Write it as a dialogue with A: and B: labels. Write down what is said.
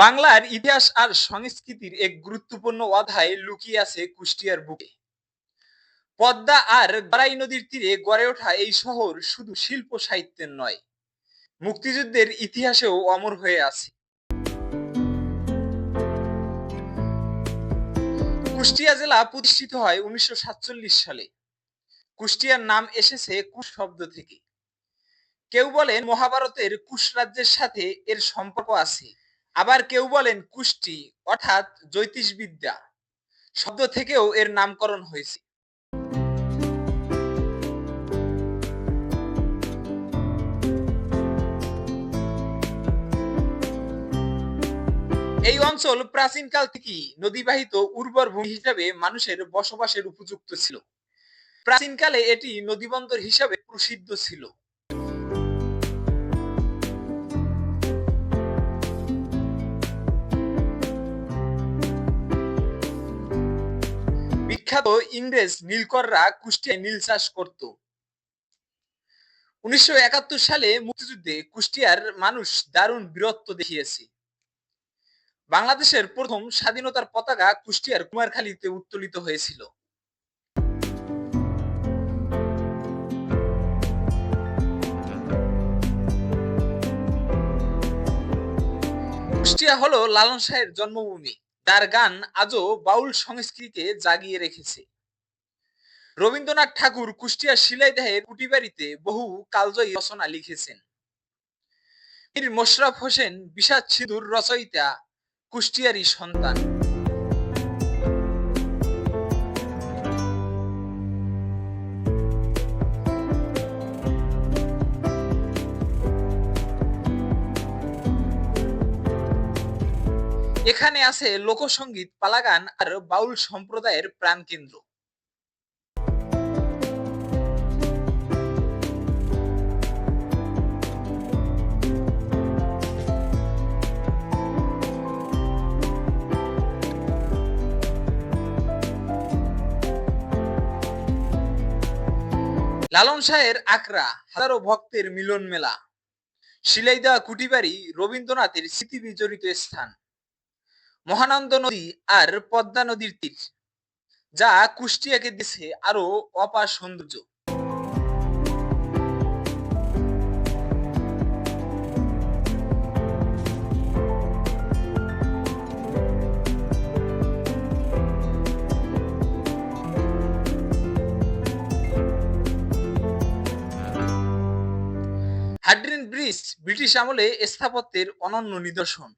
A: বাংলার ইতিহাস আর সংস্কৃতির এক গুরুত্বপূর্ণ অধ্যায় লুকিয়ে আছে কুষ্টিয়ার বুকে। পদ্মা আর গড়াই নদীর তীরে গড়ে ওঠা এই শহর শুধু শিল্প সাহিত্যের নয়, মুক্তিযুদ্ধের ইতিহাসেও অমর হয়ে আছে। কুষ্টিয়া জেলা প্রতিষ্ঠিত হয় উনিশশো সাতচল্লিশ সালে। কুষ্টিয়ার নাম এসেছে কুশ শব্দ থেকে। কেউ বলেন মহাভারতের কুশ রাজ্যের সাথে এর সম্পর্ক আছে। আবার কেউ বলেন কুষ্টি, অর্থাৎ জ্যোতিষবিদ্যা, শব্দ থেকেও এর নামকরণ হয়েছে। এই অঞ্চল প্রাচীনকাল থেকেই নদীবাহিত উর্বর ভূমি হিসাবে মানুষের বসবাসের উপযুক্ত ছিল। প্রাচীনকালে এটি নদীবন্দর হিসাবে প্রসিদ্ধ ছিল। বিখ্যাত ইংরেজ নীলকররা কুষ্টিয়ায় নীল চাষ করত। উনিশশো একাত্তর সালে মুক্তিযুদ্ধে কুষ্টিয়ার মানুষ দারুণ বীরত্ব দেখিয়েছে। বাংলাদেশের প্রথম স্বাধীনতার পতাকা কুষ্টিয়ার কুমারখালীতে উত্তোলিত হয়েছিল। কুষ্টিয়া হলো লালন শাহের জন্মভূমি। তার গান আজও বাউল সংস্কৃতিকে জাগিয়ে রেখেছে। রবীন্দ্রনাথ ঠাকুর কুষ্টিয়া শিলাইদাহের কুটিবাড়িতে বহু কালজয়ী রচনা লিখেছেন। মীর মোশরফ হোসেন, বিষাদ সিঁদুর রচয়িতা কুষ্টিয়ারি সন্তান। এখানে আছে লোকসঙ্গীত পালাগান আর বাউল সম্প্রদায়ের প্রাণকেন্দ্র। লালন শাহের আকরা হাজারো ভক্তের মিলন মেলা। শিলাইদা কুটিবাড়ি, রবীন্দ্রনাথের স্মৃতি বিজড়িত স্থান। মহানন্দ নদী আর পদ্মা নদীর তীর, যা কুষ্টিয়াকে দিছে আরও অপার সৌন্দর্য। হাড্রিন ব্রিজ ব্রিটিশ আমলে স্থাপত্যের অনন্য নিদর্শন।